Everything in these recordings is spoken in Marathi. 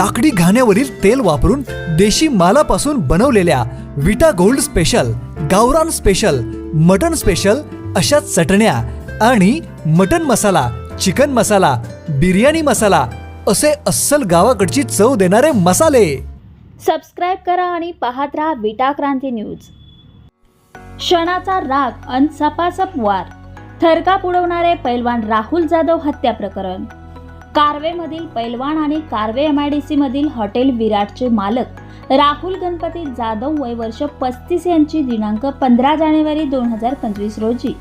लाकडी घाण्यावरील तेल वापरून देशी मालापासून बनवलेल्या विटा गोल्ड स्पेशल गावरान स्पेशल मटन स्पेशल अशा चटण्या आणि मटन मसाला चिकन मसाला बिर्याणी मसाला असे अस्सल गावाकडची चव देणारे मसाले. सबस्क्राईब करा आणि पाहत राहा विटा क्रांती न्यूज. क्षणाचा राग अन सपासप वार. थरकाप उडवणारे पैलवान राहुल जाधव हत्या प्रकरण. कारवेमधील पैलवान आणि Karve M I D C मधील हॉटेल विराटचे मालक राहुल गणपती जाधव वय वर्ष पस्तीस यांची दिनांक पंधरा जानेवारी दोन हजार पंचवीस रोजी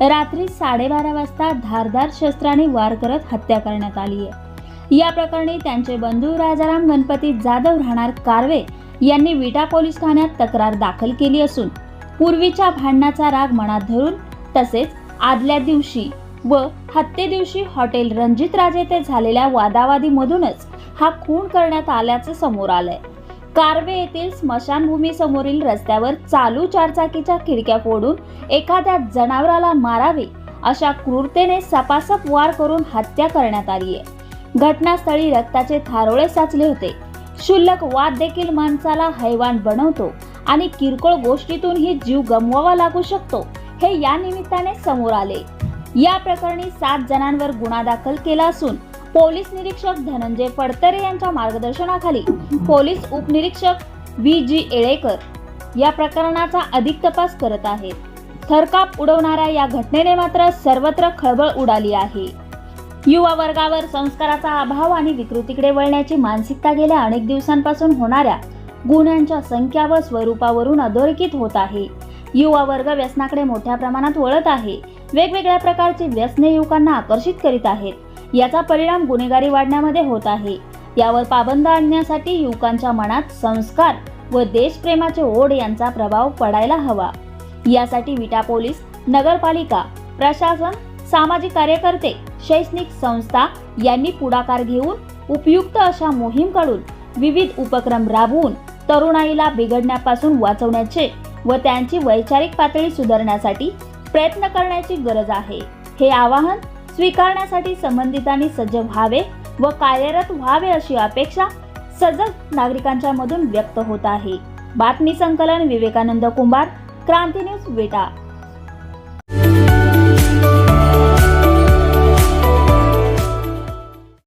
रात्री साडेबारा वाजता धारदार शस्त्राने वार करत हत्या करण्यात आली आहे. या प्रकरणी त्यांचे बंधू राजाराम गणपती जाधव राहणार कारवे यांनी विटा पोलीस ठाण्यात तक्रार दाखल केली असून पूर्वीच्या भांडणाचा राग मनात धरून तसेच आदल्या दिवशी व हत्ये दिवशी हॉटेल रणजित राज येथे झालेल्या वादावादीमधूनच हा खून करण्यात आल्याचं समोर आलंय. कारवे येथील स्मशानभूमी समोरील रस्त्यावर चालू चारचाकीच्या खिडक्या फोडून एखाद्या जनावराला मारावे अशा क्रूरतेने सपासप वार करून हत्या करण्यात आली आहे. घटनास्थळी रक्ताचे थारोळे साचले होते. क्षुल्लक वाद देखील माणसाला हैवान बनवतो आणि किरकोळ गोष्टीतूनही जीव गमवावा लागू शकतो हे या निमित्ताने समोर आले. या प्रकरणी सात जणांवर गुन्हा दाखल केला असून पोलीस निरीक्षक धनंजय फडतरे यांच्या मार्गदर्शनाखाली पोलीस उपनिरीक्षक व्ही जी येळेकर या प्रकरणाचा अधिक तपास करत आहेत. थरकाप उडवणाऱ्या या घटनेने मात्र सर्वत्र खळबळ उडाली आहे. युवा वर्गावर संस्काराचा अभाव आणि विकृतीकडे वळण्याची मानसिकता गेल्या अनेक दिवसांपासून होणाऱ्या गुन्ह्यांच्या संख्या व स्वरूपावरून अधोरेखित होत आहे. युवा वर्ग व्यसनाकडे मोठ्या प्रमाणात वळत आहे. वेगवेगळ्या प्रकारची व्यसने युवकांना आकर्षित करीत आहेत. याचा परिणाम गुन्हेगारी वाढण्यामध्ये होत आहे. यावर पाबंद आणण्यासाठी युवकांच्या मनात संस्कार व देशप्रेमाचे ओढ यांचा प्रभाव पडायला हवा. यासाठी विटा पोलीस नगरपालिका प्रशासन सामाजिक कार्यकर्ते शैक्षणिक संस्था यांनी पुढाकार घेऊन उपयुक्त अशा मोहीम काढून विविध उपक्रम राबवून तरुणाईला बिघडण्यापासून वाचवण्याचे व त्यांची वैचारिक पातळी सुधारण्यासाठी प्रयत्न करण्याची गरज आहे. हे आवाहन स्वीकारण्यासाठी संबंधितांनी सज्ज व्हावे व कार्यरत व्हावे अशी अपेक्षा सजग नागरिकांच्या मधून व्यक्त होत आहे. बातमी संकलन विवेकानंद कुंभार क्रांती न्यूज वेटा.